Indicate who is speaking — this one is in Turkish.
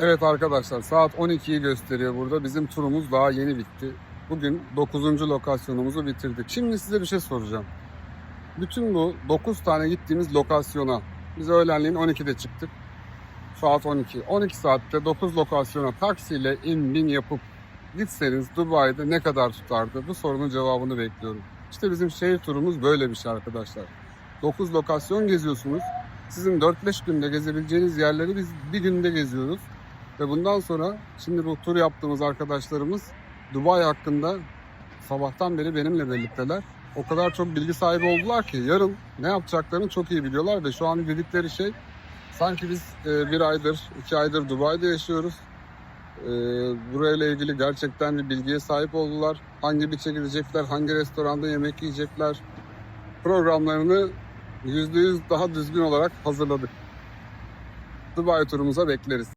Speaker 1: Evet arkadaşlar saat 12'yi gösteriyor burada. Bizim turumuz daha yeni bitti. Bugün 9. lokasyonumuzu bitirdik. Şimdi size bir şey soracağım. Bütün bu 9 tane gittiğimiz lokasyona biz öğlenleyin 12'de çıktık. Saat 12. 12 saatte 9 lokasyona taksiyle in bin yapıp gitseniz Dubai'de ne kadar tutardı? Bu sorunun cevabını bekliyorum. İşte bizim şehir turumuz böyle bir şey arkadaşlar. 9 lokasyon geziyorsunuz. Sizin 4-5 günde gezebileceğiniz yerleri biz bir günde geziyoruz. Ve bundan sonra şimdi bu tur yaptığımız arkadaşlarımız Dubai hakkında sabahtan beri benimle birlikteler. O kadar çok bilgi sahibi oldular ki yarın ne yapacaklarını çok iyi biliyorlar ve şu an dedikleri şey sanki biz e, bir aydır, iki aydır Dubai'de yaşıyoruz. E, burayla ilgili gerçekten bir bilgiye sahip oldular. Hangi biçe gidecekler, hangi restoranda yemek yiyecekler. Programlarını %100 daha düzgün olarak hazırladık. Dubai turumuza bekleriz.